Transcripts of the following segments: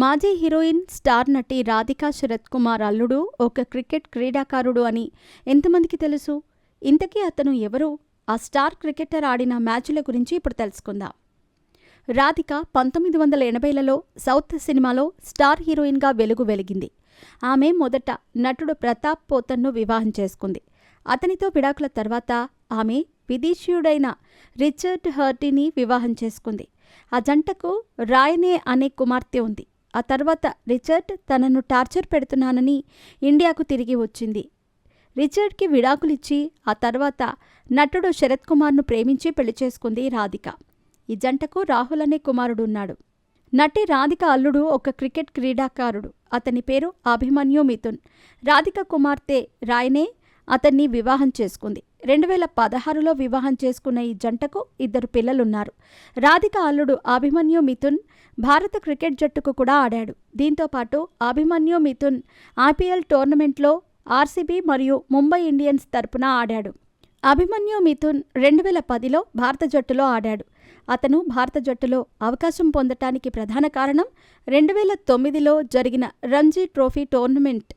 మాజీ heroine star నటి రాధికా శరత్ కుమార్ అల్లుడు ఒక క్రికెట్ క్రీడాకారుడు అని ఎంతమందికి తెలుసు? ఇంతకీ అతను ఎవరు? ఆ స్టార్ క్రికెటర్ ఆడిన మ్యాచ్ల గురించి ఇప్పుడు తెలుసుకుందాం. రాధిక పంతొమ్మిది వందల ఎనభైలలో సౌత్ సినిమాలో స్టార్ హీరోయిన్గా వెలుగు వెలిగింది. ఆమె మొదట నటుడు ప్రతాప్ పోతన్ను వివాహం చేసుకుంది. అతనితో విడాకుల తర్వాత ఆమె విదేశీయుడైన రిచర్డ్ హర్టీని వివాహం చేసుకుంది. ఆ జంటకు రాయనే అనే కుమార్తె ఉంది. ఆ తర్వాత రిచర్డ్ తనను టార్చర్ పెడుతున్నానని ఇండియాకు తిరిగి వచ్చింది. రిచర్డ్కి విడాకులిచ్చి ఆ తర్వాత నటుడు శరత్ కుమార్ను ప్రేమించి పెళ్ళి చేసుకుంది రాధిక. ఈ జంటకు రాహుల్ అనే కుమారుడు ఉన్నాడు నటి రాధిక అల్లుడు ఒక క్రికెట్ క్రీడాకారుడు. అతని పేరు అభిమన్యు మిథున్. రాధిక కుమార్తె రాయనే అతన్ని వివాహం చేసుకుంది. రెండు వేల పదహారులో వివాహం చేసుకున్న ఈ జంటకు ఇద్దరు పిల్లలున్నారు. రాధిక అల్లుడు అభిమన్యు మిథున్ భారత క్రికెట్ జట్టుకు కూడా ఆడాడు. దీంతో పాటు అభిమన్యు మిథున్ ఐపీఎల్ టోర్నమెంట్లో ఆర్సీబీ మరియు ముంబై ఇండియన్స్ తరపున ఆడాడు. అభిమన్యు మిథున్ రెండు వేల పదిలో భారత జట్టులో ఆడాడు. అతను భారత జట్టులో అవకాశం పొందటానికి ప్రధాన కారణం రెండు వేల తొమ్మిదిలో జరిగిన రంజీ ట్రోఫీ టోర్నమెంట్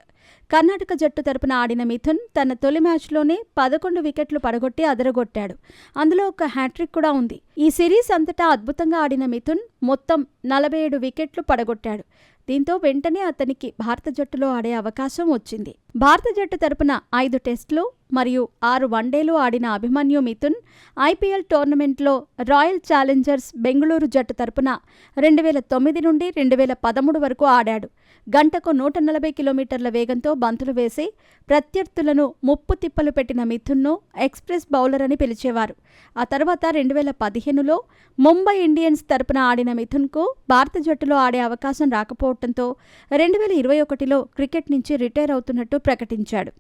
కర్ణాటక జట్టు తరపున ఆడిన మిథున్ తన తొలి మ్యాచ్లోనే పదకొండు వికెట్లు పడగొట్టి అదరగొట్టాడు. అందులో ఒక హ్యాట్రిక్ కూడా ఉంది. ఈ సిరీస్ అంతటా అద్భుతంగా ఆడిన మిథున్ మొత్తం నలభై ఏడు వికెట్లు పడగొట్టాడు. దీంతో వెంటనే అతనికి భారత జట్టులో ఆడే అవకాశం వచ్చింది. భారత జట్టు తరపున ఐదు టెస్టులు మరియు ఆరు వన్డేలు ఆడిన అభిమన్యు మిథున్ ఐపీఎల్ టోర్నమెంట్లో రాయల్ ఛాలెంజర్స్ బెంగళూరు జట్టు తరపున రెండు వేల తొమ్మిది నుండి రెండు వేల పదమూడు వరకు ఆడాడు. గంటకు నూట నలభై కిలోమీటర్ల వేగంతో బంతులు వేసి ప్రత్యర్థులను ముప్పు తిప్పలు పెట్టిన మిథున్ను ఎక్స్ప్రెస్ బౌలర్ అని పిలిచేవారు. ఆ తర్వాత రెండు వేల పదిహేనులో ముంబై ఇండియన్స్ తరపున ఆడిన మిథున్కు భారత జట్టులో ఆడే అవకాశం రాకపోవడంతో రెండు వేల ఇరవై ఒకటిలో క్రికెట్ నుంచి రిటైర్ అవుతున్నట్టు ప్రకటించాడు.